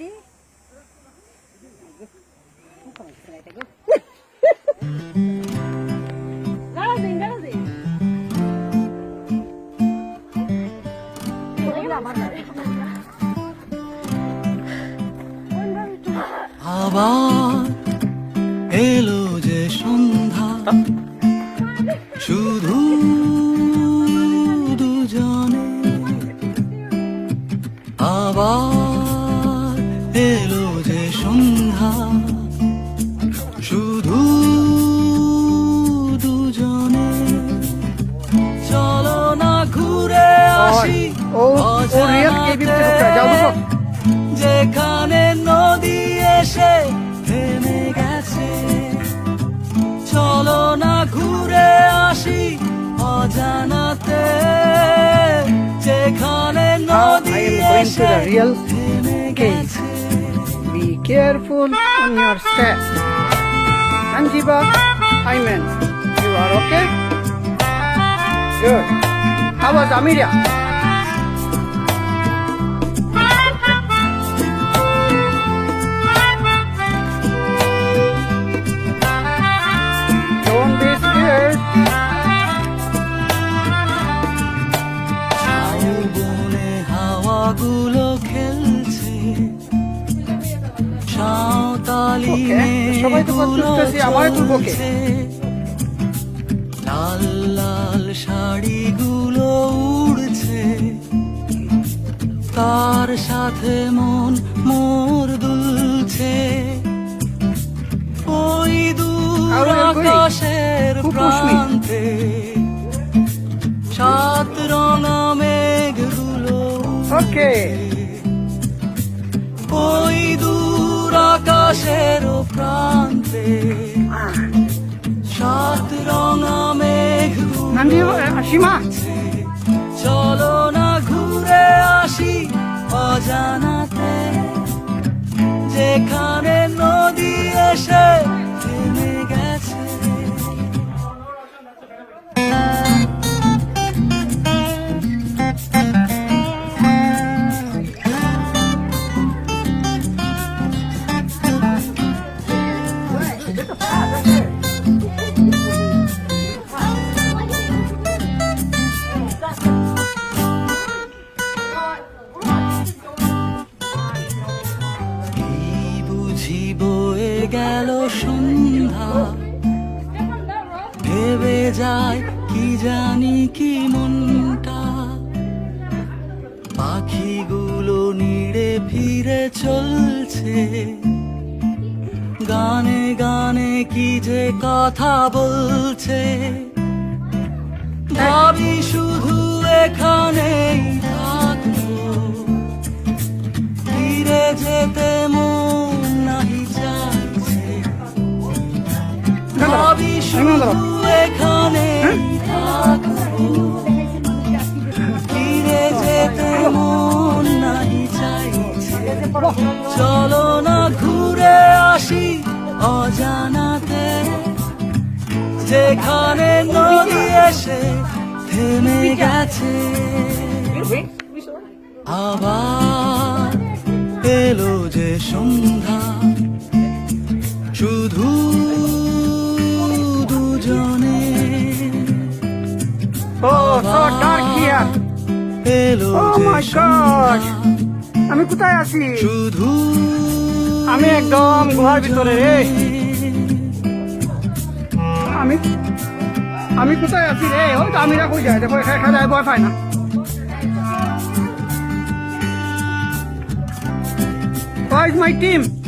দিন আবার এলো যে সন্ধ্যা শুধু দুজনে। আবার যেখানে নদী এসে থেমে গেছে চলো না ঘুরে আসি অজানাতে যেখানে নদী I এসে থেমে. গেছে Be careful on your step. Sanjiva, Hyman, you are okay? Good. How was Amelia? হাওয়াগুলো খেলছে সাঁওতালি মেঘগুলো? চলছে। লাল লাল শাড়িগুলো উড়ছে তার সাথে মন মোর দুলছে ওই দূর? আকাশের প্রান্তে Okay. ওই দূর আকাশের প্রান্তে সাত রঙা মেঘ uh, চলো না ঘুরে আসি অজানাতে যেখানে গেল সন্ধ্যা। ভেবে যায় কি জানি কি মনটা। পাখিগুলো নিড়ে ফিরে চলছে। গানে গানে কি যে কথা বলছে? ভাবি শুধু এখানেই থাকব। ফিরে যেতে মন নাহি চাইছে। ভাবি শুধু এখানে থাকব। ফিরে যেতে মন নাহি চাইছে। চলো অজানাতে যেখানে নদী এসে থেমে গেছে। আবার এলো যে সন্ধ্যা শুধু দুজনে। এলো যে সন্ধ্যা আমি কোথায় আছি? শুধু আমি একদম গুহার ভিতরে রে। আমি আমি কোথায় আছি রে? ওই তো আমি কই যায়? দেখো, এখানে যায় ভয় পায় না। Where is my team?